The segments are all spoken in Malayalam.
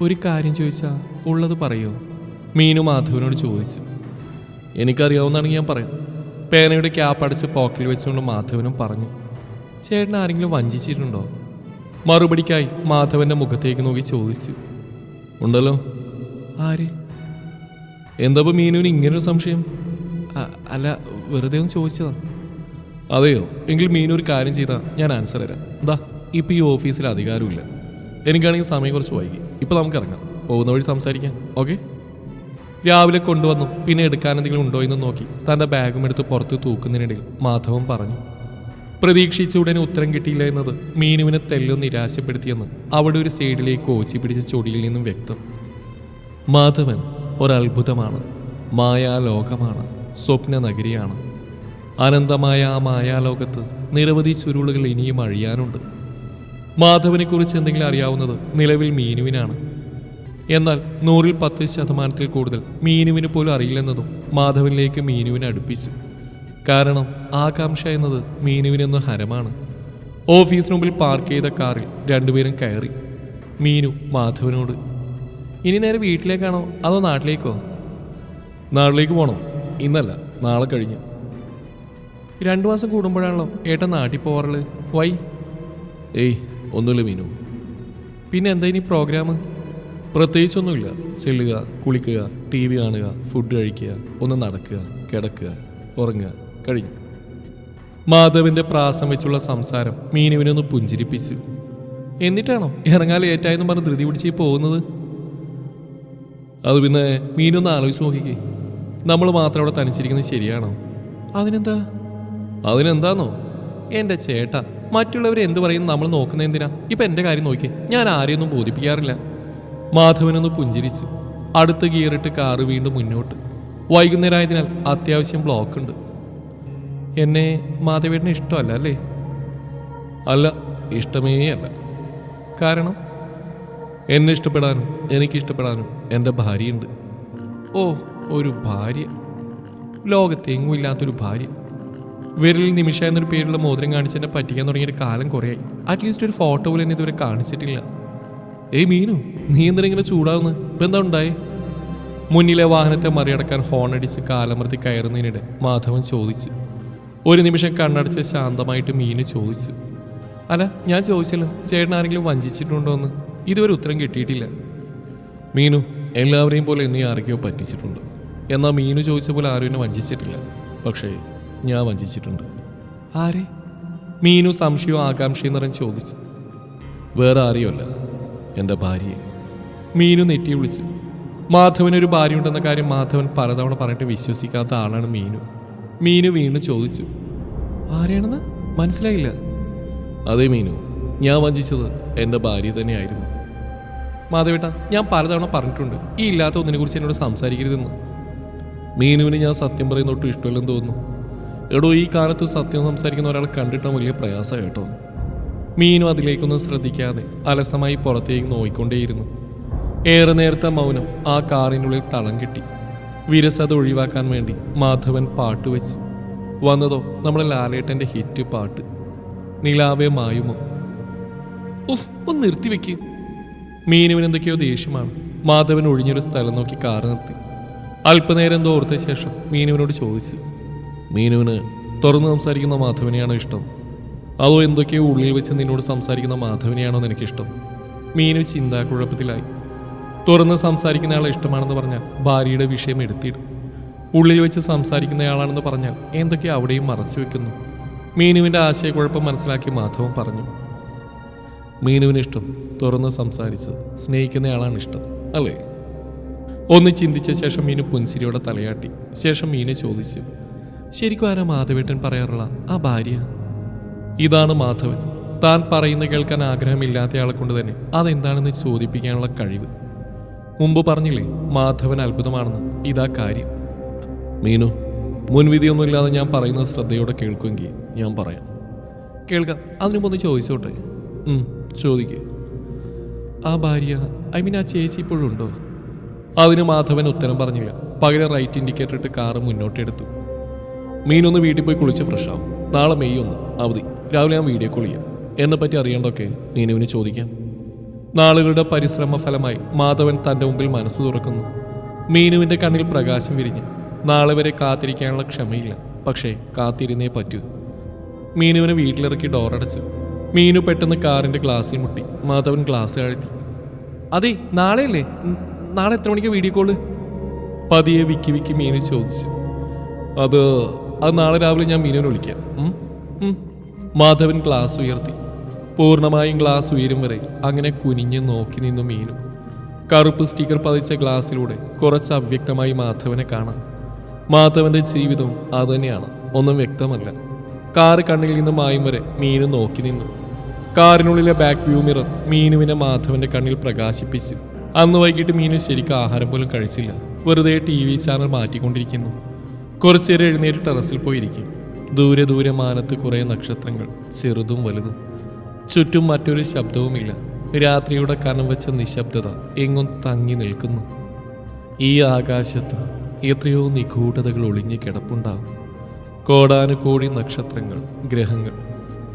ഒരു കാര്യം ചോദിച്ചാ ഉള്ളത് പറയൂ. മീനു മാധവനോട് ചോദിച്ചു. എനിക്കറിയാവുന്നതാണെങ്കിൽ ഞാൻ പറയാം. പേനയുടെ ക്യാപ്പ് അടിച്ച് പോക്കറ്റിൽ വെച്ചുകൊണ്ട് മാധവനും പറഞ്ഞു. ചേട്ടൻ ആരെങ്കിലും വഞ്ചിച്ചിട്ടുണ്ടോ? മറുപടിക്കായി മാധവന്റെ മുഖത്തേക്ക് നോക്കി ചോദിച്ചു. ഉണ്ടല്ലോ. ആര്? എന്താ മീനുവിന് ഇങ്ങനൊരു സംശയം? അല്ല വെറുതെ ഒന്ന് ചോദിച്ചതാ. അതെയോ? എങ്കിൽ മീനു ഒരു കാര്യം ചെയ്താ ഞാൻ ആൻസർ തരാം. എന്താ ഇപ്പൊ ഈ ഓഫീസിൽ അധികാരമില്ല. എനിക്കാണെങ്കിൽ സമയം കുറച്ച് വൈകി. ഇപ്പൊ നമുക്ക് ഇറങ്ങാം പോകുന്ന വഴി സംസാരിക്കാം. ഓക്കെ? രാവിലെ കൊണ്ടുവന്നു. പിന്നെ എടുക്കാൻ എന്തെങ്കിലും ഉണ്ടോ എന്ന് നോക്കി. തന്റെ ബാഗും എടുത്ത് പുറത്ത് തൂക്കുന്നതിനിടയിൽ മാധവൻ പറഞ്ഞു. പ്രതീക്ഷിച്ച ഉടനെ ഉത്തരം കിട്ടിയില്ല എന്നത് മീനുവിനെ തെല്ലോ നിരാശപ്പെടുത്തിയെന്ന് അവിടെ ഒരു സൈഡിലേക്ക് കോച്ചി പിടിച്ച ചൊടിയിൽ നിന്നും വ്യക്തം. മാധവൻ ഒരത്ഭുതമാണ്. മായാലോകമാണ്. സ്വപ്ന നഗരിയാണ്. അനന്തമായ ആ മായാലോകത്ത് നിരവധി ചുരുളുകൾ ഇനിയും അഴിയാനുണ്ട്. മാധവനെക്കുറിച്ച് എന്തെങ്കിലും അറിയാവുന്നത് നിലവിൽ മീനുവിനാണ്. എന്നാൽ നൂറിൽ പത്ത് ശതമാനത്തിൽ കൂടുതൽ മീനുവിന് പോലും അറിയില്ലെന്നതും മാധവനിലേക്ക് മീനുവിനെ അടുപ്പിച്ചു. കാരണം ആകാംക്ഷ എന്നത് മീനുവിനെന്ന ഹരമാണ്. ഓഫീസിന് മുമ്പിൽ പാർക്ക് ചെയ്ത കാറിൽ രണ്ടുപേരും കയറി. മീനു മാധവനോട് ഇനി നേരെ വീട്ടിലേക്കാണോ അതോ നാട്ടിലേക്കോ? നാട്ടിലേക്ക് പോകണോ ഇന്നല്ല നാളെ കഴിഞ്ഞ്. രണ്ടു മാസം കൂടുമ്പോഴാണല്ലോ ഏട്ടൻ നാട്ടിൽ പോവാറുള്ളത്. വൈ. ഏയ് ഒന്നുമില്ല മീനു. പിന്നെ എന്താ ഇനി പ്രോഗ്രാം പ്രത്യേകിച്ചൊന്നുമില്ല. ചെല്ലുക കുളിക്കുക ടി വി കാണുക ഫുഡ് കഴിക്കുക ഒന്ന് നടക്കുക കിടക്കുക ഉറങ്ങുക കഴിഞ്ഞു. മാധവിന്റെ പ്രാസം വെച്ചുള്ള സംസാരം മീനുവിനെ ഒന്ന് പുഞ്ചിരിപ്പിച്ചു. എന്നിട്ടാണോ ഇറങ്ങാൻ ലേറ്റായെന്ന് പറഞ്ഞ് ധൃതി പിടിച്ച് പോകുന്നത്? അത് പിന്നെ മീനൊന്ന് ആലോചിച്ച് നോക്കിക്കേ. നമ്മൾ മാത്രം അവിടെ തനിച്ചിരിക്കുന്നത് ശരിയാണോ? അതിനെന്താ? അതിനെന്താന്നോ? എന്റെ ചേട്ടാ മറ്റുള്ളവർ എന്ത് പറയും നമ്മൾ നോക്കുന്ന എന്തിനാ? ഇപ്പൊ എന്റെ കാര്യം നോക്കി ഞാൻ ആരെയൊന്നും ബോധിപ്പിക്കാറില്ല. മാധവനൊന്ന് പുഞ്ചിരിച്ച്. അടുത്ത ഗിയറിട്ട് കാറ് വീണ്ടും മുന്നോട്ട്. വൈകുന്നേരമായതിനാൽ അത്യാവശ്യം ബ്ലോക്ക് ഉണ്ട്. എന്നെ മാധവേട്ടന് ഇഷ്ടമല്ല അല്ലേ? അല്ല ഇഷ്ടമേ അല്ല. കാരണം? എന്നെ ഇഷ്ടപ്പെടാനും എനിക്ക് ഇഷ്ടപ്പെടാനും എന്റെ ഭാര്യയുണ്ട്. ഓ ഒരു ഭാര്യ. ലോകത്തെങ്ങും ഇല്ലാത്തൊരു ഭാര്യ. വിരലിൽ നിമിഷ എന്നൊരു പേരുള്ള മോതിരം കാണിച്ച് എന്നെ പറ്റിക്കാൻ തുടങ്ങിയൊരു കാലം കുറയായി. അറ്റ്ലീസ്റ്റ് ഒരു ഫോട്ടോ പോലും എന്നെ ഇതുവരെ കാണിച്ചിട്ടില്ല. ഏയ് മീനു നീ എന്തിനാ ഇങ്ങനെ ചൂടാവുന്നു? ഇപ്പൊ എന്താ ഉണ്ടായി? മുന്നിലെ വാഹനത്തെ മറികടക്കാൻ ഹോൺ അടിച്ച് കാലമർത്തി കയറുന്നതിനിടെ മാധവൻ ചോദിച്ചു. ഒരു നിമിഷം കണ്ണടച്ച് ശാന്തമായിട്ട് മീനു ചോദിച്ചു. അല്ല ഞാൻ ചോദിച്ചല്ലോ ചേട്ടൻ ആരെങ്കിലും വഞ്ചിച്ചിട്ടുണ്ടോ എന്ന് ഇതുവരെ ഉത്തരം കിട്ടിയിട്ടില്ല. മീനു എല്ലാവരെയും പോലെ എന്നെ ആരൊക്കെയോ പറ്റിച്ചിട്ടുണ്ട്. എന്നാൽ മീനു ചോദിച്ച പോലെ ആരും എന്നെ വഞ്ചിച്ചിട്ടില്ല. പക്ഷേ ഞാൻ വഞ്ചിച്ചിട്ടുണ്ട്. ആരെ? മീനു സംശയവും ആകാംക്ഷയും നിറഞ്ഞ് ചോദിച്ചു. വേറെ ആരെയുമല്ല. എന്റെ ഭാര്യയെ. മീനു നെറ്റി വിളിച്ചു. മാധവന് ഒരു ഭാര്യയുണ്ടെന്ന കാര്യം മാധവൻ പലതവണ പറഞ്ഞിട്ട് വിശ്വസിക്കാത്ത ആളാണ് മീനു. മീനു വീണ്ടും ചോദിച്ചു. ആരെയാണെന്ന്? മനസ്സിലായില്ല. അതെ മീനു. ഞാൻ വഞ്ചിച്ചത് എന്റെ ഭാര്യ തന്നെയായിരുന്നു. മാധവേട്ട ഞാൻ പലതവണ പറഞ്ഞിട്ടുണ്ട്. ഈ ഇല്ലാത്ത ഒന്നിനെ കുറിച്ച് എന്നോട് സംസാരിക്കരുതെന്ന്. മീനുവിന് ഞാൻ സത്യം പറയുന്ന ഒട്ടും ഇഷ്ടമില്ലെന്ന് തോന്നുന്നു. എടോ ഈ കാലത്ത് സത്യം സംസാരിക്കുന്ന ഒരാളെ കണ്ടിട്ടാൻ വലിയ പ്രയാസം കേട്ടോ. മീനു അതിലേക്കൊന്നും ശ്രദ്ധിക്കാതെ അലസമായി പുറത്തേക്ക് നോയിക്കൊണ്ടേയിരുന്നു. ഏറെ നേരത്തെ മൗനം ആ കാറിനുള്ളിൽ തളം കിട്ടി. വിരസത ഒഴിവാക്കാൻ വേണ്ടി മാധവൻ പാട്ട് വെച്ചു. വന്നതോ നമ്മുടെ ലാലേട്ടന്റെ ഹിറ്റ് പാട്ട്. നിലാവേ മായുമോ? ഉഫ് ഒന്ന് നിർത്തിവെക്ക്. മീനുവിന് എന്തൊക്കെയോ ദേഷ്യമാണ്. മാധവൻ ഒഴിഞ്ഞൊരു സ്ഥലം നോക്കി കാറ് നിർത്തി. അല്പനേരം എന്തോ ഓർത്ത ശേഷം മീനുവിനോട് ചോദിച്ചു. മീനുവിന് തുറന്ന് സംസാരിക്കുന്ന മാധവനെയാണോ ഇഷ്ടം? അതോ എന്തൊക്കെയോ ഉള്ളിൽ വെച്ച് നിന്നോട് സംസാരിക്കുന്ന മാധവനെയാണോ നിനക്കിഷ്ടം? മീനു ചിന്താക്കുഴപ്പത്തിലായി. തുറന്ന് സംസാരിക്കുന്നയാളെ ഇഷ്ടമാണെന്ന് പറഞ്ഞാൽ ഭാര്യയുടെ വിഷയം എടുത്തിടും. ഉള്ളിൽ വെച്ച് സംസാരിക്കുന്നയാളാണെന്ന് പറഞ്ഞാൽ എന്തൊക്കെ അവിടെയും മറച്ചു വെക്കുന്നു. മീനുവിന്റെ ആശയക്കുഴപ്പം മനസ്സിലാക്കി മാധവൻ പറഞ്ഞു. മീനുവിന് ഇഷ്ടം തുറന്ന് സംസാരിച്ച് സ്നേഹിക്കുന്നയാളാണ് ഇഷ്ടം അല്ലേ? ഒന്ന് ചിന്തിച്ച ശേഷം മീനു പുൻസിരിയോടെ തലയാട്ടി. ശേഷം മീനു ചോദിച്ചു. ശരിക്കും ആരാ മാധവേട്ടൻ പറയാറുള്ള? ആ ഭാര്യ. ഇതാണ് മാധവൻ. താൻ പറയുന്ന കേൾക്കാൻ ആഗ്രഹമില്ലാത്തയാളെ കൊണ്ട് തന്നെ അതെന്താണെന്ന് ചോദിപ്പിക്കാനുള്ള കഴിവ്. മുമ്പ് പറഞ്ഞില്ലേ മാധവൻ അത്ഭുതമാണെന്ന്. ഇതാ കാര്യം. മീനു മുൻവിധിയൊന്നുമില്ലാതെ ഞാൻ പറയുന്ന ശ്രദ്ധയോടെ കേൾക്കുമെങ്കിൽ ഞാൻ പറയാം. കേൾക്കാം അതിനുമ്പ് ഒന്ന് ചോദിച്ചോട്ടെ? ചോദിക്കുക ചോദിക്കേ. ആ ഭാര്യ ഐ മീൻ ആ ചേച്ചി ഇപ്പോഴും ഉണ്ടോ? അതിന് മാധവൻ ഉത്തരം പറഞ്ഞില്ല. പകരം റൈറ്റ് ഇൻഡിക്കേറ്റർ ഇട്ട് കാറ് മുന്നോട്ടെടുത്തു. മീനൊന്ന് വീട്ടിൽ പോയി കുളിച്ച് ഫ്രഷ് ആവും. നാളെ മെയ് ഒന്ന്. അവധി. രാവിലെ ഞാൻ വീഡിയോ കോൾ ചെയ്യാം. എന്നെ പറ്റി അറിയേണ്ടൊക്കെ മീനുവിന് ചോദിക്കാം. നാളുകളുടെ പരിശ്രമ ഫലമായി മാധവൻ തന്റെ മുമ്പിൽ മനസ്സ് തുറക്കുന്നു. മീനുവിന്റെ കണ്ണിൽ പ്രകാശം വിരിഞ്ഞ്. നാളെ വരെ കാത്തിരിക്കാനുള്ള ക്ഷമയില്ല. പക്ഷേ കാത്തിരുന്നേ പറ്റൂ. മീനുവിനെ വീട്ടിലിറക്കി ഡോറടച്ചു മീനു പെട്ടെന്ന് കാറിന്റെ ഗ്ലാസ്സിൽ മുട്ടി. മാധവൻ ഗ്ലാസ് കഴുത്തി. അതെ നാളെയല്ലേ? നാളെ എത്ര മണിക്ക് വീഡിയോ കോൾ പതിയെ വിക്കി വിക്കി മീനു ചോദിച്ചു. അത് അത് നാളെ രാവിലെ ഞാൻ മീനുവിനെ വിളിക്കാം. മാധവൻ ഗ്ലാസ് ഉയർത്തി. പൂർണമായും ഗ്ലാസ് ഉയരും വരെ അങ്ങനെ കുനിഞ്ഞ് നോക്കി നിന്നു മീനു. കറുപ്പ് സ്റ്റിക്കർ പതിച്ച ഗ്ലാസ്സിലൂടെ കുറച്ച് അവ്യക്തമായി മാധവനെ കാണാം. മാധവന്റെ ജീവിതവും അതുതന്നെയാണ്. ഒന്നും വ്യക്തമല്ല. കാറ് കണ്ണിൽ നിന്ന് മായും വരെ മീനു നോക്കി നിന്നു. കാറിനുള്ളിലെ ബാക്ക് വ്യൂ മിറർ മീനുവിനെ മാധവന്റെ കണ്ണിൽ പ്രകാശിപ്പിച്ചു. അന്ന് വൈകിട്ട് മീനു ശരിക്കും ആഹാരം പോലും കഴിച്ചില്ല. വെറുതെ ടി വി ചാനൽ മാറ്റിക്കൊണ്ടിരിക്കുന്നു. കുറച്ചേരം എഴുന്നേറ്റ് ടെറസിൽ പോയിരിക്കും. ദൂരെ ദൂരെ മാനത്ത് കുറേ നക്ഷത്രങ്ങൾ ചെറുതും വലുതും. ചുറ്റും മറ്റൊരു ശബ്ദവുമില്ല. രാത്രിയുടെ കനം വെച്ച നിശബ്ദത എങ്ങും തങ്ങി നിൽക്കുന്നു. ഈ ആകാശത്ത് എത്രയോ നിഗൂഢതകൾ ഒളിഞ്ഞു കിടപ്പുണ്ടാവും കോടാനുകോടി നക്ഷത്രങ്ങൾ ഗ്രഹങ്ങൾ.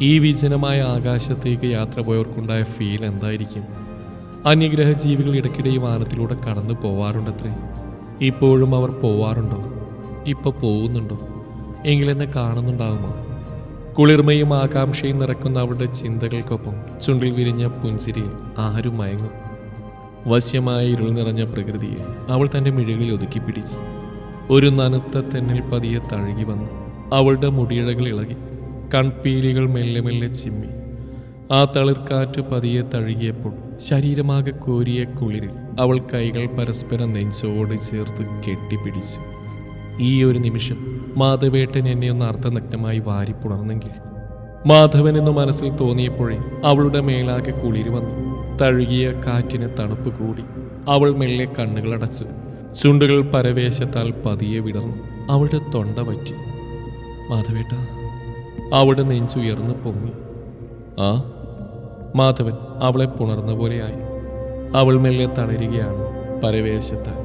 ഈ വിജനമായ ആകാശത്തേക്ക് യാത്ര പോയവർക്കുണ്ടായ ഫീൽ എന്തായിരിക്കും? അന്യഗ്രഹ ജീവികൾ ഇടയ്ക്കിടെ ഈ വാനത്തിലൂടെ കടന്നു പോവാറുണ്ടത്രേ. ഇപ്പോഴും അവർ പോവാറുണ്ടോ? ഇപ്പൊ പോകുന്നുണ്ടോ? എങ്കിലെന്നെ കാണുന്നുണ്ടാവുമോ? കുളിർമയും ആകാംക്ഷയും നിറക്കുന്ന അവളുടെ ചിന്തകൾക്കൊപ്പം ചുണ്ടിൽ വിരിഞ്ഞ പുഞ്ചിരിയിൽ ആരും മയങ്ങും. വശ്യമായ ഇരുൾ നിറഞ്ഞ പ്രകൃതിയെ അവൾ തന്റെ മിഴികളിൽ ഒതുക്കി പിടിച്ചു. ഒരു നനുത്ത തെന്നിൽ പതിയെ തഴുകി വന്നു. അവളുടെ മുടിയിഴകൾ ഇളകി. കൺപീലികൾ മെല്ലെ മെല്ലെ ചിമ്മി. ആ തളിർക്കാറ്റ് പതിയെ തഴുകിയപ്പോൾ ശരീരമാകെ കോരിയ കുളിരിൽ അവൾ കൈകൾ പരസ്പരം നെഞ്ചോട് ചേർത്ത് കെട്ടിപ്പിടിച്ചു. ഈ ഒരു നിമിഷം മാധവേട്ടൻ എന്നെ ഒന്ന് അർത്ഥനഗ്നമായി വാരിപ്പുണർന്നെങ്കിൽ മാധവൻ എന്ന് മനസ്സിൽ തോന്നിയപ്പോഴേ അവളുടെ മേലാകെ കുളിരി വന്നു. തഴുകിയ കാറ്റിന് തണുപ്പ് കൂടി. അവൾ മെല്ലെ കണ്ണുകളടച്ചു ചുണ്ടുകൾ പരവേശത്താൽ പതിയെ വിടർന്നു. അവളുടെ തൊണ്ട പറ്റി മാധവേട്ട അവളുടെ നെഞ്ചുയർന്നു പൊങ്ങി. ആ? മാധവൻ അവളെ പുണർന്ന പോലെയായി അവൾ മെല്ലെ തളരുകയാണ് പരവേശത്താൽ.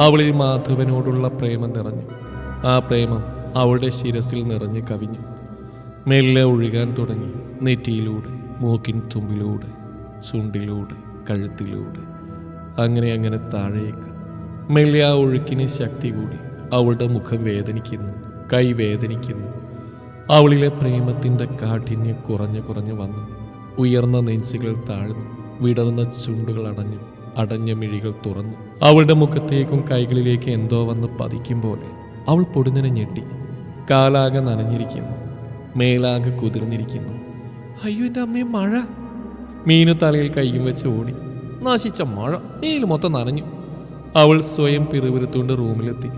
അവളിൽ മാധവനോടുള്ള പ്രേമം നിറഞ്ഞു. ആ പ്രേമം അവളുടെ ശിരസിൽ നിറഞ്ഞു കവിഞ്ഞു. മെല്ലെ ഒഴുകാൻ തുടങ്ങി. നെറ്റിയിലൂടെ മൂക്കിൻ തുമ്പിലൂടെ ചുണ്ടിലൂടെ കഴുത്തിലൂടെ അങ്ങനെ അങ്ങനെ താഴേക്ക്. മെല്ലെ ആ ഒഴുക്കിന് ശക്തി കൂടി. അവളുടെ മുഖം വേദനിക്കുന്നു കൈ വേദനിക്കുന്നു. അവളിലെ പ്രേമത്തിന്റെ കാഠിന്യം കുറഞ്ഞു കുറഞ്ഞു വന്നു. ഉയർന്ന നെഞ്ചുകൾ താഴ്ന്നു. വിടർന്ന ചുണ്ടുകൾ അടഞ്ഞു. അടഞ്ഞ മിഴികൾ തുറന്നു. അവളുടെ മുഖത്തേക്കും കൈകളിലേക്ക് എന്തോ വന്ന് പതിക്കും പോലെ അവൾ പൊടുന്നനെ ഞെട്ടി. കാലാകെ നനഞ്ഞിരിക്കുന്നു. മേലാകെ കുതിർന്നിരിക്കുന്നു. അയ്യോ എന്റെ അമ്മയെ മഴ. മീനു തലയിൽ കൈയും വെച്ച് ഓടി. നശിച്ച മഴ മീൽ മൊത്തം നനഞ്ഞു. അവൾ സ്വയം പിറുപിറുത്തുകൊണ്ട് റൂമിലെത്തി.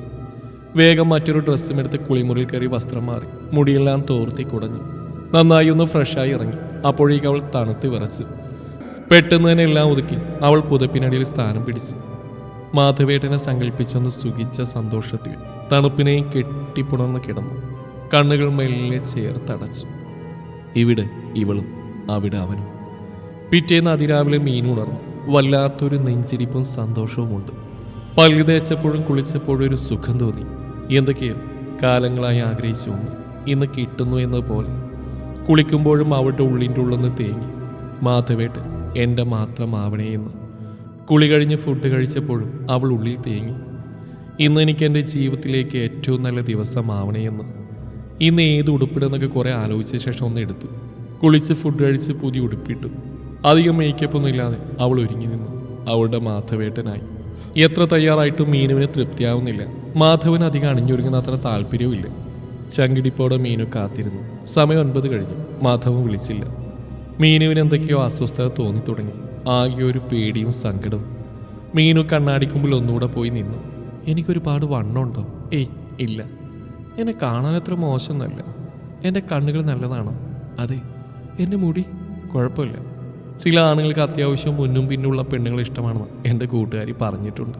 വേഗം മറ്റൊരു ഡ്രസ്സും എടുത്ത് കുളിമുറിൽ കയറി വസ്ത്രം മാറി. മുടിയെല്ലാം തോർത്തി കുടഞ്ഞു. നന്നായി ഒന്ന് ഫ്രഷായി ഇറങ്ങി. അപ്പോഴേക്ക് അവൾ തണുത്ത് വിറച്ചു. പെട്ടെന്ന് തന്നെ എല്ലാം ഒതുക്കി. അവൾ പുതപ്പിനടിയിൽ സ്ഥാനം പിടിച്ചു. മാധവേട്ടനെ സങ്കല്പിച്ചൊന്ന് സുഖിച്ച സന്തോഷത്തിൽ തണുപ്പിനെയും കെട്ടിപ്പുണർന്ന് കിടന്നു. കണ്ണുകൾ മെല്ലെ ചേർത്തടച്ചു ഇവിടെ ഇവളും അവിടെ അവനും. പിറ്റേന്ന് അതിരാവിലെ മീനുണർന്നു വല്ലാത്തൊരു നെഞ്ചിടിപ്പും സന്തോഷവുമുണ്ട്. പല്ലു തേച്ചപ്പോഴും കുളിച്ചപ്പോഴും ഒരു സുഖം തോന്നി. എന്തൊക്കെയോ കാലങ്ങളായി ആഗ്രഹിച്ചു ഇന്ന് കിട്ടുന്നു എന്നതുപോലെ. കുളിക്കുമ്പോഴും അവളുടെ ഉള്ളിന്റെ ഉള്ളെന്ന് തേങ്ങി. മാധവേട്ടൻ എന്റെ മാത്രം ആവണേ എന്ന് കുളി കഴിഞ്ഞ് ഫുഡ് കഴിച്ചപ്പോഴും അവൾ ഉള്ളിൽ തേങ്ങി. ഇന്ന് എനിക്ക് എന്റെ ജീവിതത്തിലേക്ക് ഏറ്റവും നല്ല ദിവസമാവണേ എന്ന്. ഇന്ന് ഏത് ഉടുപ്പിടുന്നൊക്കെ കുറേ ആലോചിച്ച ശേഷം ഒന്ന് എടുത്തു. കുളിച്ച് ഫുഡ് കഴിച്ച് പുതിയ ഉടുപ്പിട്ടു. അധികം മേക്കപ്പ് ഒന്നും ഇല്ലാതെ അവൾ ഒരുങ്ങി നിന്നു. അവളുടെ മാധവേട്ടനായി. എത്ര തയ്യാറായിട്ടും മീനുവിന് തൃപ്തിയാവുന്നില്ല. മാധവൻ അധികം അണിഞ്ഞൊരുങ്ങുന്ന അത്ര താല്പര്യവുമില്ല ചങ്കിടിപ്പോടെ മീനു കാത്തിരുന്നു. സമയം ഒൻപത് കഴിഞ്ഞു. മാധവൻ വിളിച്ചില്ല. മീനുവിന് എന്തൊക്കെയോ അസ്വസ്ഥത തോന്നി തുടങ്ങി. ആകെ ഒരു പേടിയും സങ്കടവും. മീനു കണ്ണാടിക്കുമ്പിൽ ഒന്നുകൂടെ പോയി നിന്നു. എനിക്കൊരുപാട് വണ്ണമുണ്ടോ? ഏയ് ഇല്ല. എന്നെ കാണാൻ അത്ര മോശമൊന്നുമല്ല. എന്റെ കണ്ണുകൾ നല്ലതാണോ? അതെ. എന്റെ മുടി? കുഴപ്പമില്ല. ചില ആണുങ്ങൾക്ക് അത്യാവശ്യം മുന്നും പിന്നുള്ള പെണ്ണുങ്ങൾ ഇഷ്ടമാണെന്ന് എന്റെ കൂട്ടുകാരി പറഞ്ഞിട്ടുണ്ട്.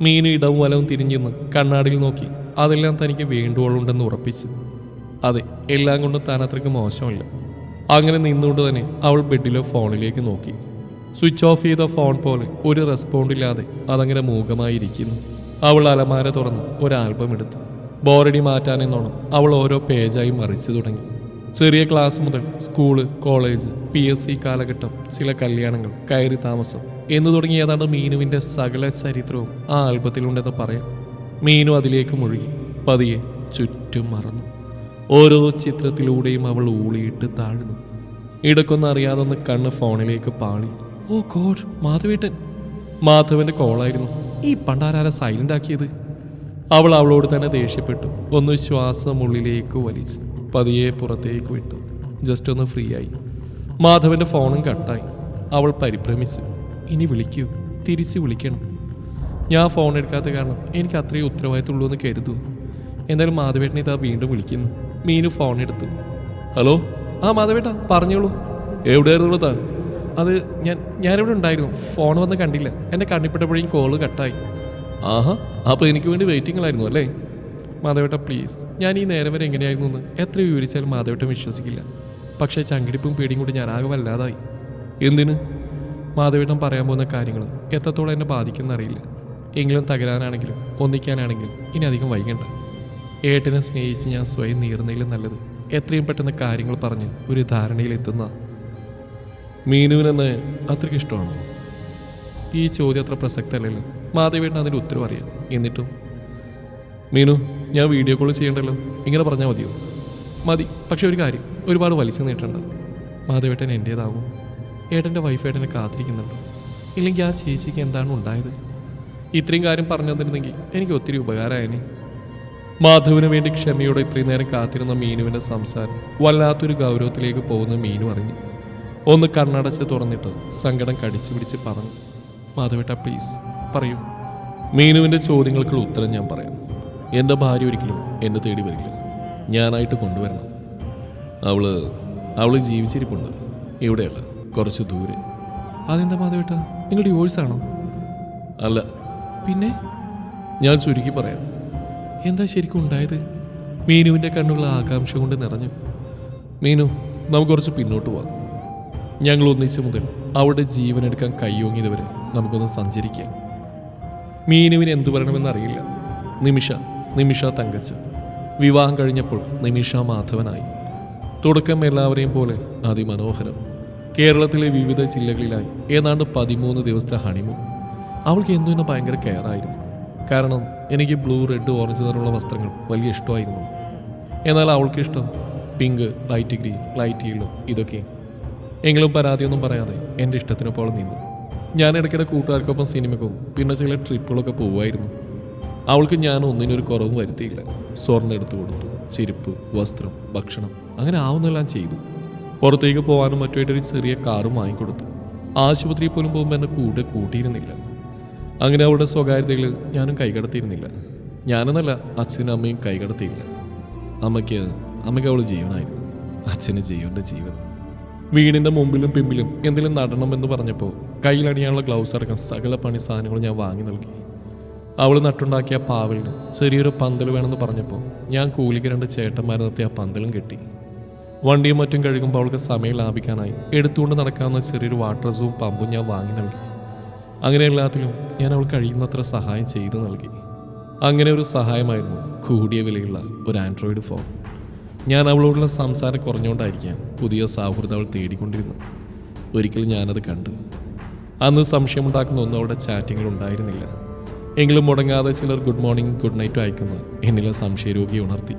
മീനു ഇടവും വലവും തിരിഞ്ഞിന്ന് കണ്ണാടിയിൽ നോക്കി. അതെല്ലാം തനിക്ക് വേണ്ടുവോളുണ്ടെന്ന് ഉറപ്പിച്ചു. അതെ എല്ലാം കൊണ്ടും താൻ അത്രയ്ക്ക് മോശമല്ല. അങ്ങനെ നിന്നുകൊണ്ട് തന്നെ അവൾ ബെഡിലെ ഫോണിലേക്ക് നോക്കി. സ്വിച്ച് ഓഫ് ചെയ്ത ഫോൺ പോലെ ഒരു റെസ്പോണ്ടില്ലാതെ അതങ്ങനെ മൂകമായിരിക്കുന്നു. അവൾ അലമാര തുറന്ന് ഒരു ആൽബം എടുത്തു. ബോറടി മാറ്റാനെന്നോണം അവൾ ഓരോ പേജായി മറിച്ചു തുടങ്ങി. ചെറിയ ക്ലാസ് മുതൽ school college P S C കാലഘട്ടം ചില കല്യാണങ്ങൾ കയറി താമസം എന്ന് തുടങ്ങി ഏതാണ്ട് മീനുവിന്റെ സകല ചരിത്രവും ആ ആൽബത്തിലുണ്ടെന്ന് പറയാം. മീനു അതിലേക്ക് മുഴുകി പതിയെ ചുറ്റും മറന്നു. ഓരോ ചിത്രത്തിലൂടെയും അവൾ ഊളിയിട്ട് താഴ്ന്നു. ഇടക്കൊന്നും അറിയാതൊന്ന് കണ്ണ് ഫോണിലേക്ക് പാളി. ഓ ഗോഡ് മാധവേട്ടൻ. മാധവന്റെ കോളായിരുന്നു ഈ പണ്ടാരാരെ സൈലന്റ് ആക്കിയത്. അവൾ അവളോട് തന്നെ ദേഷ്യപ്പെട്ടു. ഒന്ന് ശ്വാസം ഉള്ളിലേക്ക് വലിച്ച് പതിയെ പുറത്തേക്ക് വിട്ടു. ജസ്റ്റ് ഒന്ന് ഫ്രീ ആയി. മാധവന്റെ ഫോണും കട്ടായി. അവൾ പരിഭ്രമിച്ചു. ഇനി വിളിക്കൂ. തിരിച്ച് വിളിക്കണം. ഞാൻ ഫോൺ എടുക്കാത്ത കാരണം എനിക്ക് അത്രയും ഉത്തരവാദിത്തമുള്ളൂ എന്ന് കരുതൂ എന്തായാലും മാധവേട്ടനെ ഇതാ വീണ്ടും വിളിക്കുന്നു. മീനു ഫോൺ എടുത്തു. ഹലോ ആ മാധവേട്ട പറഞ്ഞോളൂ. എവിടെയായിരുന്നു താൻ? അത് ഞാൻ ഞാനിവിടെ ഉണ്ടായിരുന്നു. ഫോൺ വന്ന് കണ്ടില്ല. എന്റെ കണ്ണിപ്പെട്ടപ്പോഴേക്കും കോൾ കട്ടായി. ആഹാ അപ്പോൾ എനിക്ക് വേണ്ടി വെയിറ്റിങ്ങിലായിരുന്നു അല്ലേ? മാധവേട്ട പ്ലീസ് ഞാൻ ഈ നേരം വരെ എങ്ങനെയായിരുന്നു എന്ന് എത്ര വിവരിച്ചാലും മാധവേട്ടൻ വിശ്വസിക്കില്ല. പക്ഷേ ചങ്കിടിപ്പും പേടിയും കൂടി ഞാൻ ആകെ വല്ലാതായി. എന്തിന്? മാധവേട്ടൻ പറയാൻ പോകുന്ന കാര്യങ്ങൾ എത്രത്തോളം എന്നെ ബാധിക്കുന്നറിയില്ല എങ്കിലും തകരാനാണെങ്കിലും ഒന്നിക്കാനാണെങ്കിലും ഇനി അധികം വൈകണ്ട. ഏട്ടനെ സ്നേഹിച്ച് ഞാൻ സ്വയം നീറുന്നതിലും നല്ലത് എത്രയും പെട്ടെന്ന് കാര്യങ്ങൾ പറഞ്ഞ് ഒരു ധാരണയിലെത്തുന്ന മീനുവിനെന്ന് അത്രയ്ക്ക് ഇഷ്ടമാണോ? ഈ ചോദ്യം അത്ര പ്രസക്തമല്ലല്ലോ. മാധവേട്ടൻ അതിന്റെ ഉത്തരവ് അറിയാം. എന്നിട്ടും? മീനു ഞാൻ വീഡിയോ കോൾ ചെയ്യണ്ടല്ലോ? ഇങ്ങനെ പറഞ്ഞാൽ മതിയോ? മതി പക്ഷെ ഒരു കാര്യം. ഒരുപാട് വലിച്ചു നീട്ടണ്ട. മാധവേട്ടൻ എന്റേതാവും. ഏട്ടന്റെ വൈഫ് ഏട്ടനെ കാത്തിരിക്കുന്നുണ്ട്. ഇല്ലെങ്കിൽ ആ ചേച്ചിക്ക് എന്താണ് ഉണ്ടായത്? ഇത്രയും കാര്യം പറഞ്ഞു തന്നിരുന്നെങ്കിൽ എനിക്ക് ഒത്തിരി ഉപകാരമായനെ. മാധവിന് വേണ്ടി ക്ഷമയോടെ ഇത്രയും നേരം കാത്തിരുന്ന മീനുവിന്റെ സംസാരം വല്ലാത്തൊരു ഗൗരവത്തിലേക്ക് പോകുന്ന മീനു അറിഞ്ഞു. ഒന്ന് കണ്ണടച്ച് തുറന്നിട്ട്. സങ്കടം കടിച്ചു പിടിച്ച് പറഞ്ഞു മാധവേട്ട പ്ലീസ് പറയൂ. മീനുവിന്റെ ചോദ്യങ്ങൾക്കുള്ള ഉത്തരം ഞാൻ പറയാം. എന്റെ ഭാര്യ ഒരിക്കലും എന്നെ തേടി വരില്ല. ഞാനായിട്ട് കൊണ്ടുവരണം. അവൾ അവൾ ജീവിച്ചിരിപ്പുണ്ട്. ഇവിടെയല്ല കുറച്ച് ദൂരെ. അതെന്താ മാധവേട്ട? നിങ്ങൾ ഡിവോഴ്സ് ആണോ? അല്ല. പിന്നെ? ഞാൻ ചുരുക്കി പറയാം. എന്താ ശരിക്കും ഉണ്ടായത്? മീനുവിന്റെ കണ്ണുകൾ ആകാംക്ഷ കൊണ്ട് നിറഞ്ഞു. മീനു നമുക്ക് കുറച്ച് പിന്നോട്ട് പോവാം ഞങ്ങൾ ഒന്നിച്ചു മുതൽ അവളുടെ ജീവൻ എടുക്കാൻ കൈയോങ്ങിയത് വരെ നമുക്കൊന്ന് സഞ്ചരിക്കാം. മീനുവിന് എന്തു പറയണമെന്നറിയില്ല നിമിഷ നിമിഷ തങ്കച്ച് വിവാഹം കഴിഞ്ഞപ്പോൾ നിമിഷ മാധവനായി. തുടക്കം എല്ലാവരെയും പോലെ അതിമനോഹരം. കേരളത്തിലെ വിവിധ ജില്ലകളിലായി ഏതാണ്ട് പതിമൂന്ന് ദിവസത്തെ ഹണിമൂൺ അവൾക്ക് എന്തു എന്നെ ഭയങ്കര കെയർ ആയിരുന്നു. കാരണം എനിക്ക് ബ്ലൂ റെഡ് ഓറഞ്ച് നിറമുള്ള വസ്ത്രങ്ങൾ വലിയ ഇഷ്ടമായിരുന്നു. എന്നാൽ അവൾക്കിഷ്ടം pink light green light yellow ഇതൊക്കെ എങ്കിലും പരാതിയൊന്നും പറയാതെ എന്റെ ഇഷ്ടത്തിനൊപ്പം നിന്നു ഞാൻ ഇടയ്ക്കിടെ കൂട്ടുകാർക്കൊപ്പം സിനിമക്കും പിന്നെ ചില ട്രിപ്പുകളൊക്കെ പോവുമായിരുന്നു. അവൾക്ക് ഞാൻ ഒന്നിനൊരു കുറവും വരുത്തിയില്ല. സ്വർണം എടുത്തു കൊടുത്തു ചെരുപ്പ് വസ്ത്രം ഭക്ഷണം അങ്ങനെ ആവുന്നെല്ലാം ചെയ്തു. പുറത്തേക്ക് പോകാനും മറ്റുമായിട്ടൊരു ചെറിയ കാറും വാങ്ങിക്കൊടുത്തു. ആശുപത്രിയിൽ പോലും പോകുമ്പോൾ എന്നെ കൂടെ കൂട്ടിയിരുന്നില്ല. അങ്ങനെ അവളുടെ സ്വകാര്യതയിൽ ഞാനും കൈകടത്തിയിരുന്നില്ല. ഞാനെന്നല്ല അച്ഛനും അമ്മയും കൈകടത്തിയില്ല. അമ്മയ്ക്ക് അമ്മയ്ക്ക് അവൾ ജീവനായിരുന്നു. അച്ഛന് ജീവന്റെ ജീവൻ. വീടിന്റെ മുമ്പിലും പിമ്പിലും എന്തെങ്കിലും നടണം എന്ന് പറഞ്ഞപ്പോൾ കയ്യിലണിയാനുള്ള ഗ്ലൗസ് അടക്കം സകല പണി സാധനങ്ങൾ ഞാൻ വാങ്ങി നൽകി. അവൾ നട്ടുണ്ടാക്കിയ പാവലിന് ചെറിയൊരു പന്തൽ വേണമെന്ന് പറഞ്ഞപ്പോൾ ഞാൻ കൂലിക്ക് രണ്ട് ചേട്ടന്മാരെ നിർത്തിയ പന്തലും കെട്ടി. വണ്ടിയും മറ്റും കഴുകുമ്പോൾ അവൾക്ക് സമയം ലാഭിക്കാനായി എടുത്തുകൊണ്ട് നടക്കാവുന്ന ചെറിയൊരു വാട്ടർ സൂം പമ്പും ഞാൻ വാങ്ങി നൽകി. അങ്ങനെ എല്ലാത്തിലും ഞാൻ അവൾ കഴിയുന്നത്ര സഹായം ചെയ്തു നൽകി. അങ്ങനെ ഒരു സഹായമായിരുന്നു കൂടിയ വിലയുള്ള ഒരു ആൻഡ്രോയിഡ് ഫോൺ ഞാൻ അവളോടുള്ള സംസാരം കുറഞ്ഞുകൊണ്ടായിരിക്കാം പുതിയ സൗഹൃദം അവൾ തേടിക്കൊണ്ടിരുന്നു ഒരിക്കലും ഞാനത് കണ്ടു. അന്ന് സംശയമുണ്ടാക്കുന്ന ഒന്നും അവളുടെ ചാറ്റിങ്ങിൽ ഉണ്ടായിരുന്നില്ല. എങ്കിലും മുടങ്ങാതെ ചിലർ ഗുഡ് മോർണിംഗ് ഗുഡ് നൈറ്റ് അയക്കുന്ന. എന്നിലെ സംശയരോഗിയെ ഉണർത്തി.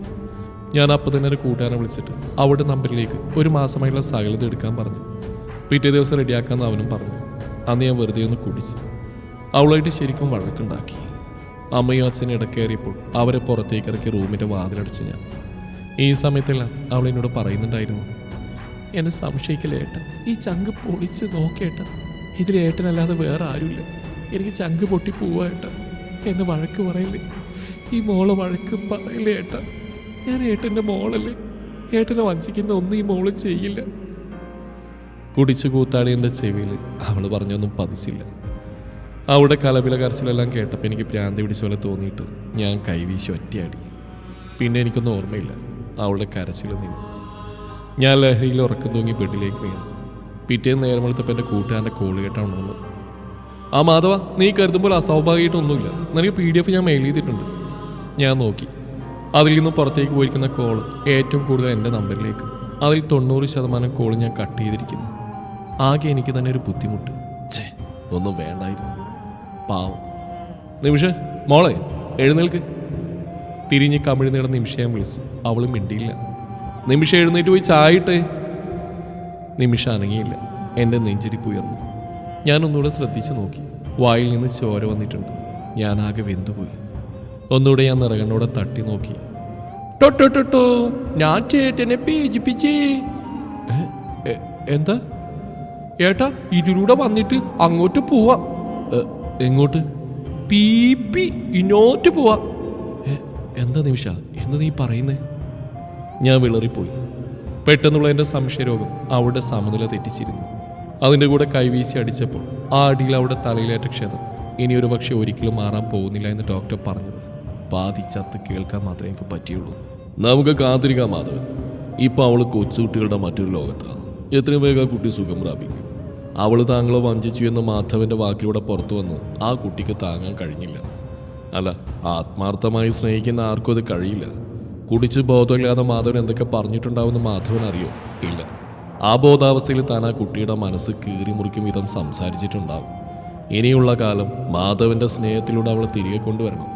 ഞാൻ അപ്പം തന്നെ ഒരു കൂട്ടുകാരനെ വിളിച്ചിട്ട് അവളുടെ നമ്പറിലേക്ക് ഒരു മാസമായുള്ള സകലത എടുക്കാൻ പറഞ്ഞു. പിറ്റേ ദിവസം റെഡിയാക്കാമെന്ന് അവനും പറഞ്ഞു. അന്ന് ഞാൻ വെറുതെ ഒന്ന് കുടിച്ചു. അവളായിട്ട് ശരിക്കും വഴക്കുണ്ടാക്കി. അമ്മയും അച്ഛനും ഇടക്കേറിയപ്പോൾ അവരെ പുറത്തേക്ക് ഇറക്കി റൂമിന്റെ വാതിലടച്ച് ഞാൻ. ഈ സമയത്തെല്ലാം അവൾ എന്നോട് പറയുന്നുണ്ടായിരുന്നു. എന്നെ സംശയിക്കല്ലേ ഏട്ടൻ ഈ ചങ്ക് പൊളിച്ച് നോക്കേട്ട ഇതിൽ ഏട്ടനല്ലാതെ വേറെ ആരുമില്ല. എനിക്ക് ചങ്ക് പൊട്ടി പോവാട്ട എന്ന് വഴക്ക് പറയില്ലേ? ഈ മോൾ വഴക്ക് പറയില്ലേ ഏട്ട? ഞാൻ ഏട്ടന്റെ മോളല്ലേ? ഏട്ടനെ വഞ്ചിക്കുന്ന ഒന്നും ഈ മോൾ ചെയ്യില്ല. കുടിച്ചു കൂത്താടി എന്റെ ചെവിയിൽ അവൾ പറഞ്ഞൊന്നും പതിച്ചില്ല. അവളുടെ കലപില കരച്ചിലെല്ലാം കേട്ടപ്പോൾ എനിക്ക് ഭ്രാന്തി പിടിച്ച പോലെ തോന്നിയിട്ട് ഞാൻ കൈവീശി ഒറ്റയാടി. പിന്നെ എനിക്കൊന്നും ഓർമ്മയില്ല. അവളുടെ നിന്നു. ഞാൻ ലഹരിയിൽ ഉറക്കം തൂങ്ങി ബെഡിലേക്ക് വീണു. പിറ്റേന്ന് നേരം വെളുത്തപ്പോൾ എന്റെ കൂട്ടുകാരന്റെ കോൾ കേട്ടാണ് ഉണർന്നത്. ആ മാധവ നീ കരുതുമ്പോൾ അസ്വാഭാവികമായിട്ടൊന്നുമില്ല. നിനക്ക് പി ഡി എഫ് ഞാൻ മെയിൽ ചെയ്തിട്ടുണ്ട്. ഞാൻ നോക്കി. അതിൽ നിന്ന് പുറത്തേക്ക് പോയിരിക്കുന്ന കോൾ ഏറ്റവും കൂടുതൽ എന്റെ നമ്പറിലേക്ക്. അതിൽ തൊണ്ണൂറ് ശതമാനം കോൾ ഞാൻ കട്ട് ചെയ്തിരിക്കുന്നു. ആകെ എനിക്ക് തന്നെ ഒരു ബുദ്ധിമുട്ട്. ഛേ ഒന്നും വേണ്ടായിരുന്നു. പാവം. നിമിഷ മോളെ എഴുന്നേൽക്ക്. തിരിഞ്ഞ് കമിഴ്ന്നിട നിമിഷയെ വിളിച്ചു അവളും മിണ്ടിയില്ല. നിമിഷ എഴുന്നേറ്റ് പോയി ചായട്ടെ നിമിഷ അനങ്ങിയില്ല. എന്റെ നെഞ്ചിരിപ്പ് ഉയർന്നു. ഞാൻ ഒന്നുകൂടെ ശ്രദ്ധിച്ചു നോക്കി. വായിൽ നിന്ന് ചോര വന്നിട്ടുണ്ട്. ഞാൻ ആകെ വെന്തുപോയി. ഒന്നുകൂടെ ഞാൻ നിറകണ്ണോടെ തട്ടി നോക്കി. ഞാൻ ചേട്ടനെ പേജിപ്പിച്ചേ. എന്താ? ഏട്ടാ ഇതിലൂടെ വന്നിട്ട് അങ്ങോട്ട് പോവാം. എങ്ങോട്ട്? പീപ്പി ഇങ്ങോട്ട് പോവാം. എന്താ നിമിഷ? എന്താ നീ പറയുന്നേ? ഞാൻ വിളറിപ്പോയി. പെട്ടെന്നുള്ള എന്റെ സംശയരോഗം അവളുടെ സമനില തെറ്റിച്ചിരുന്നു. അതിന്റെ കൂടെ കൈവീശി അടിച്ചപ്പോൾ ആ അടിയിൽ അവളുടെ തലയിലേറ്റ ക്ഷതം ഇനി ഒരു പക്ഷെ ഒരിക്കലും മാറാൻ പോകുന്നില്ല എന്ന് ഡോക്ടർ പറഞ്ഞത്. പാതി ചത്ത് കേൾക്കാൻ മാത്രമേ എനിക്ക് പറ്റിയുള്ളൂ. നമുക്ക് കാത്തിരിക്കാം മാധവൻ. ഇപ്പോൾ അവൾ കൊച്ചുകുട്ടികളുടെ മറ്റൊരു ലോകത്താണ് എത്രയും വേഗം ആ കുട്ടി സുഖം പ്രാപിക്കും. അവൾ താങ്കളെ വഞ്ചിച്ചു എന്ന് മാധവന്റെ വാക്കിലൂടെ പുറത്തു വന്ന് ആ കുട്ടിക്ക് താങ്ങാൻ കഴിഞ്ഞില്ല. അല്ല ആത്മാർത്ഥമായി സ്നേഹിക്കുന്ന ആർക്കും അത് കഴിയില്ല. കുടിച്ച് ബോധമില്ലാതെ മാധവൻ എന്തൊക്കെ പറഞ്ഞിട്ടുണ്ടാവുമെന്ന് മാധവൻ അറിയോ? ഇല്ല. ആ ബോധാവസ്ഥയിൽ താൻ ആ കുട്ടിയുടെ മനസ്സ് കീറി മുറിക്കും വിധം സംസാരിച്ചിട്ടുണ്ടാവും. ഇനിയുള്ള കാലം മാധവന്റെ സ്നേഹത്തിലൂടെ അവളെ തിരികെ കൊണ്ടുവരണം.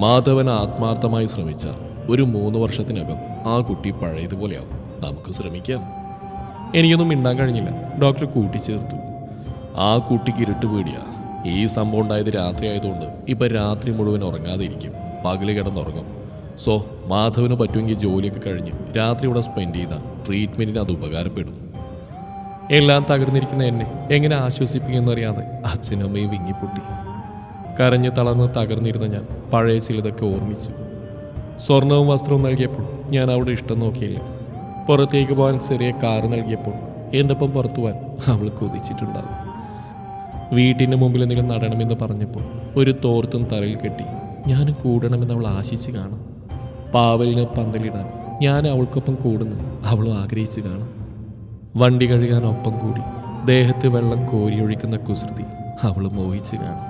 മാധവൻ ആത്മാർത്ഥമായി ശ്രമിച്ച ഒരു മൂന്ന് വർഷത്തിനകം ആ കുട്ടി പഴയതുപോലെയാവും. നമുക്ക് ശ്രമിക്കാം. എനിക്കൊന്നും മിണ്ടാൻ കഴിഞ്ഞില്ല. ഡോക്ടർ കൂട്ടിച്ചേർത്തു. ആ കുട്ടിക്ക് ഇരുട്ട് പേടിയാ. ഈ സംഭവം ഉണ്ടായത് രാത്രി ആയതുകൊണ്ട് ഇപ്പൊ രാത്രി മുഴുവൻ ഉറങ്ങാതെ ഇരിക്കും പകൽ കിടന്നുറങ്ങും. സോ മാധവന് പറ്റുമെങ്കിൽ ജോലിയൊക്കെ കഴിഞ്ഞ് രാത്രി ഇവിടെ സ്പെൻഡ് ചെയ്ത ട്രീറ്റ്മെന്റിന് അത് ഉപകാരപ്പെടും. എല്ലാം തകർന്നിരിക്കുന്ന എന്നെ എങ്ങനെ ആശ്വസിപ്പിക്കുമെന്നറിയാതെ അറിയാതെ അമ്മയും വിങ്ങിപ്പൊട്ടി. കരഞ്ഞ് തളർന്ന് തകർന്നിരുന്ന ഞാൻ പഴയ ചിലതൊക്കെ ഓർമ്മിച്ചു. സ്വർണവും വസ്ത്രവും നൽകിയപ്പോൾ ഞാൻ അവിടെ ഇഷ്ടം നോക്കിയില്ല. പുറത്തേക്ക് പോകാൻ ചെറിയ കാറ് നൽകിയപ്പോൾ എന്റെ ഒപ്പം പുറത്തു പോകാൻ അവൾ കൊതിച്ചിട്ടുണ്ടാകും. വീട്ടിന്റെ മുമ്പിൽ എന്തെങ്കിലും നടണമെന്ന് പറഞ്ഞപ്പോൾ ഒരു തോർത്തും തലയിൽ കെട്ടി ഞാൻ കൂടണമെന്ന് അവൾ ആശിച്ച് കാണും. പാവലിന് പന്തലിടാൻ ഞാൻ അവൾക്കൊപ്പം കൂടുന്നു അവളും ആഗ്രഹിച്ച് കാണും. വണ്ടി കഴുകാൻ ഒപ്പം കൂടി ദേഹത്ത് വെള്ളം കോരിയൊഴിക്കുന്ന കുസൃതി അവൾ മോഹിച്ച് കാണും.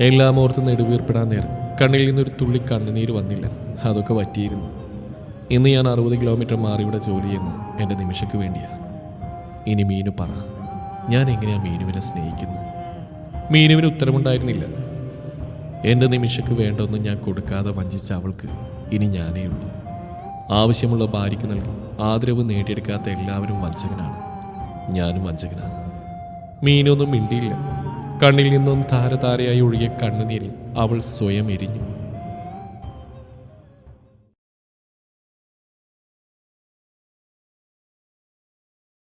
എല്ലാം ഓർത്ത് നെടുവീർപ്പിടാൻ നേരം കണ്ണിൽ നിന്നൊരു തുള്ളി കണ്ണുനീര് വന്നില്ല അതൊക്കെ പറ്റിയിരുന്നു ഇന്ന് ഞാൻ അറുപത് കിലോമീറ്റർ മാറി ഇവിടെ ജോലി ചെയ്യുന്നു എന്റെ നിമിഷയ്ക്ക് വേണ്ടിയാണ് ഇനി മീനു പറ ഞാൻ എങ്ങനെയാണ് മീനുവിനെ സ്നേഹിക്കുന്നത്? മീനുവിന് ഉത്തരമുണ്ടായിരുന്നില്ല എന്റെ നിമിഷയ്ക്ക് വേണ്ടൊന്നും ഞാൻ കൊടുക്കാതെ വഞ്ചിച്ച അവൾക്ക് ഇനി ഞാനേ ഉള്ളൂ. ആവശ്യമുള്ള ഭാര്യയ്ക്ക് നൽകി ആദരവ് നേടിയെടുക്കാത്ത എല്ലാവരും വഞ്ചകനാണ്. ഞാനും വഞ്ചകനാണ്. മീനൊന്നും മിണ്ടിയില്ല. കണ്ണിൽ നിന്നും താരതാരയായി ഒഴുകിയ കണ്ണുനീരിൽ അവൾ സ്വയം എരിഞ്ഞു.